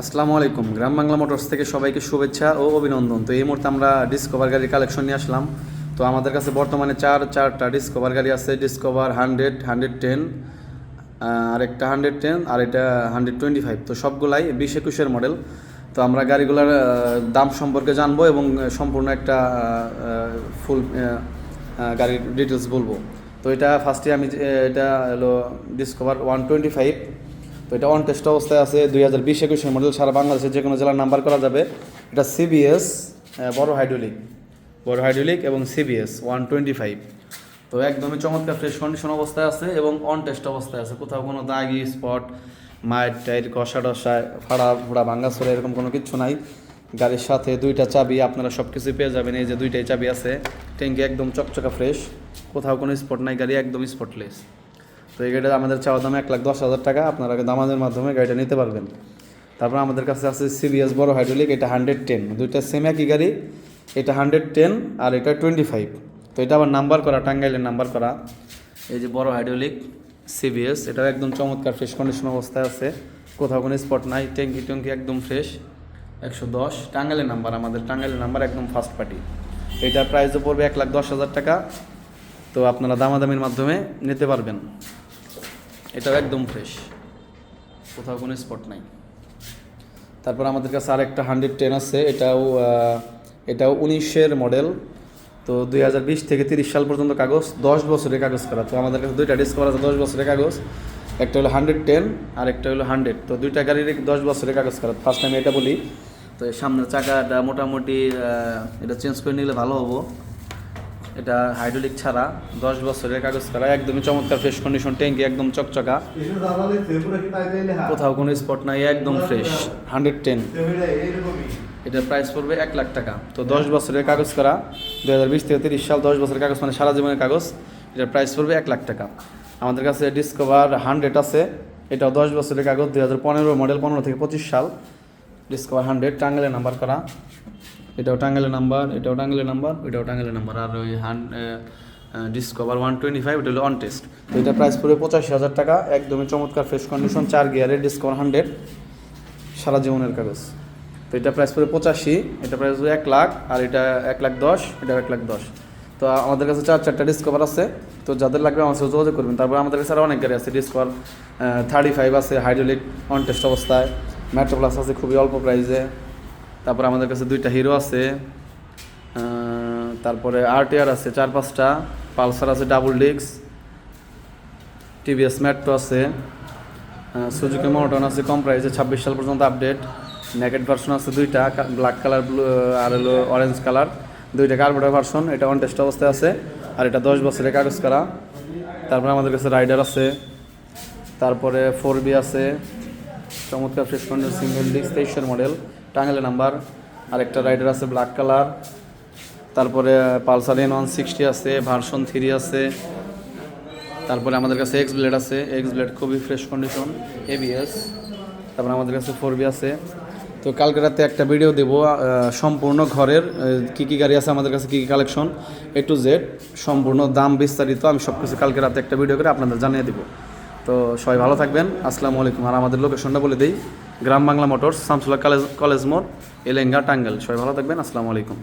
আসসালামু আলাইকুম। গ্রাম বাংলা মোটরস থেকে সবাইকে শুভেচ্ছা ও অভিনন্দন। তো এই মুহূর্তে আমরা ডিসকভার গাড়ির কালেকশন নিয়ে আসলাম। তো আমাদের কাছে বর্তমানে চার, চারটা ডিসকভার গাড়ি আছে। ডিসকভার হান্ড্রেড হান্ড্রেড টেন আর একটা হান্ড্রেড টেন আর এটা হান্ড্রেড টোয়েন্টি ফাইভ তো সবগুলাই বিশ একুশের মডেল তো আমরা গাড়িগুলোর দাম সম্পর্কে জানব এবং সম্পূর্ণ একটা ফুল গাড়ির ডিটেলস বলব। তো এটা ফার্স্টে আমি এটা হলো ডিসকভার ওয়ান টোয়েন্টি ফাইভ তো এটা অন টেস্ট অবস্থায় আছে দুই হাজার বিশ একুশের মডেল সারা বাংলাদেশের যে কোনো জেলার নাম্বার করা যাবে। এটা সিবিএস বড় হাইড্রোলিক বড় হাইড্রোলিক এবং সিবিএস ওয়ান টোয়েন্টি ফাইভ তো একদমই চমৎকার ফ্রেশ কন্ডিশন অবস্থায় আছে এবং অন টেস্ট অবস্থায় আছে। কোথাও কোনো দাগি স্পট মায়ের টাইট কষা টসা ফাড়া ফোড়া, ভাঙ্গা সরে এরকম কোনো কিছু নাই। গাড়ির সাথে দুইটা চাবি আপনারা সব কিছুই পেয়ে যাবেন। এই যে দুইটাই চাবি আছে ট্যাঙ্কি একদম চকচকা ফ্রেশ কোথাও কোনো স্পট নাই, গাড়ি একদম স্পটলেস তো এই গাড়িটা আমাদের চাওয়া দাম এক লাখ দশ হাজার টাকা। আপনারা দামাদের মাধ্যমে গাড়িটা নিতে পারবেন। তারপর আমাদের কাছে আছে সিবিএস বড় হাইড্রোলিক এটা হান্ড্রেড টেন দুইটা সেম একই গাড়ি, এটা হান্ড্রেড টেন আর এটা টোয়েন্টি ফাইভ তো এটা আবার নাম্বার করা, টাঙ্গাইলের নাম্বার করা। এই যে বড় হাইড্রোলিক সিবিএস এটাও একদম চমৎকার ফ্রেশ কন্ডিশন অবস্থায় আছে। কোথাও কোনো স্পট নাই, ট্যাঙ্কি ট্যাঙ্কি একদম ফ্রেশ একশো দশ। টাঙ্গাইলের নাম্বার আমাদের, টাঙ্গাইলের নাম্বার একদম ফার্স্ট পার্টি এটার প্রাইসও পড়বে এক লাখ দশ হাজার টাকা। তো আপনারা দামাদামির মাধ্যমে নিতে পারবেন। এটাও একদম ফ্রেশ কোথাও কোনো স্পট নাই। তারপর আমাদের কাছে আরেকটা হান্ড্রেড টেন আছে, এটাও এটাও উনিশের মডেল তো দুই হাজার বিশ থেকে তিরিশ সাল পর্যন্ত কাগজ, দশ বছরের কাগজ করা। তো আমাদের কাছে দুইটা ডিসকভার আছে, দশ বছরের কাগজ। একটা হলো হান্ড্রেড টেন আর একটা হলো হান্ড্রেড তো দুইটা গাড়ির দশ বছরের কাগজ করা। ফার্স্ট টাইম এটা বলি। তো সামনের চাকাটা মোটামুটি এটা চেঞ্জ করে নিলে ভালো হব। এটা হাইড্রোলিক ছাড়া দশ বছরের কাগজ করা একদমই চমৎকার ফ্রেশ কন্ডিশন ট্যাঙ্কি একদম চকচকা। কোথাও কোনো স্পট নাই, একদম ফ্রেশ হান্ড্রেড টেন এটার প্রাইস পড়বে এক লাখ টাকা। তো দশ বছরের কাগজ করা দু হাজার বিশ থেকে তিরিশ সাল দশ বছরের কাগজ মানে সারা জীবনের কাগজ, এটার প্রাইস পড়বে এক লাখ টাকা। আমাদের কাছে ডিসকভার হান্ড্রেড আছে, এটাও দশ বছরের কাগজ দু হাজার পনেরো মডেল পনেরো থেকে পঁচিশ সাল। ডিসকভার হান্ড্রেড টাঙ্গেলের নাম্বার করা। এটাও টাঙ্গেলের নাম্বার এটাও টাঙ্গেলের নাম্বার এটাও টাঙ্গেলের নাম্বার। আর ওই হান ডিসকভার ওয়ান টোয়েন্টি ফাইভ এটা হলো অন টেস্ট তো এটা প্রাইস পড়বে পঁচাশি হাজার টাকা, একদমই চমৎকার ফ্রেশ কন্ডিশন চার গিয়ারের ডিসকভার হান্ড্রেড সারা জীবনের কাগজ। তো এটা প্রাইস পড়বে পঁচাশি, এটা প্রাইস পড়বে এক লাখ, আর এটা এক লাখ দশ এটা এক লাখ দশ। তো আমাদের কাছে চার, চারটা ডিসকভার আছে। তো যাদের লাগবে আমার সাথে যোগাযোগ করবেন। তারপর আমাদের কাছে আরও অনেক গাড়ি আছে ডিসকভার থার্টি ফাইভ আছে হাইড্রোলিক অন টেস্ট অবস্থায়। মেট্রো প্লাস আছে খুবই অল্প প্রাইসে তারপর আমাদের কাছে দুইটা হিরো আছে তারপরে আরটিআর আছে চার পাঁচটা, পালসার আছে ডাবল ডিক্স টিভিএস মেট্রো আছে সুজুকি মনোটন আছে কম প্রাইসে ছাব্বিশ সাল পর্যন্ত আপডেট নেকেট ভার্সন আছে দুইটা ব্ল্যাক কালার ব্লু আর হলো অরেঞ্জ কালার দুইটা কার্বোটার ভার্সন এটা অন টেস্ট অবস্থায় আছে, আর এটা দশ বছরের কাগজ করা। তারপরে আমাদের কাছে রাইডার আছে, তারপরে ফোর বি আছে, চমৎকার ফ্রেশ সিঙ্গেল ডিস্ক তেইশের মডেল টাঙ্গেলের নাম্বার। আর একটা রাইডার আছে ব্ল্যাক কালার তারপরে পালসার এন ওয়ান সিক্সটি আছে ভার্সন থ্রি আছে। তারপরে আমাদের কাছে এক্স ব্লেড আছে এক্স ব্লেড খুবই ফ্রেশ কন্ডিশন এবিএস তারপরে আমাদের কাছে ফোর বি আছে। তো কালকে রাতে একটা ভিডিও দেবো সম্পূর্ণ ঘরের কী কী গাড়ি আছে আমাদের কাছে, কী কী কালেকশন এ টু জেড সম্পূর্ণ দাম বিস্তারিত আমি সব কিছু কালকে রাতে একটা ভিডিও করে আপনাদের জানিয়ে দেবো। তো সবাই ভালো থাকবেন। আসসালামু আলাইকুম। আর আমাদের লোকেশনটা বলে দিই Gram Bangla Motors Shamsullah college college মোড় এলেঙ্গা টাঙ্গেল সবাই ভালো থাকবেন আসসালামু আলাইকুম।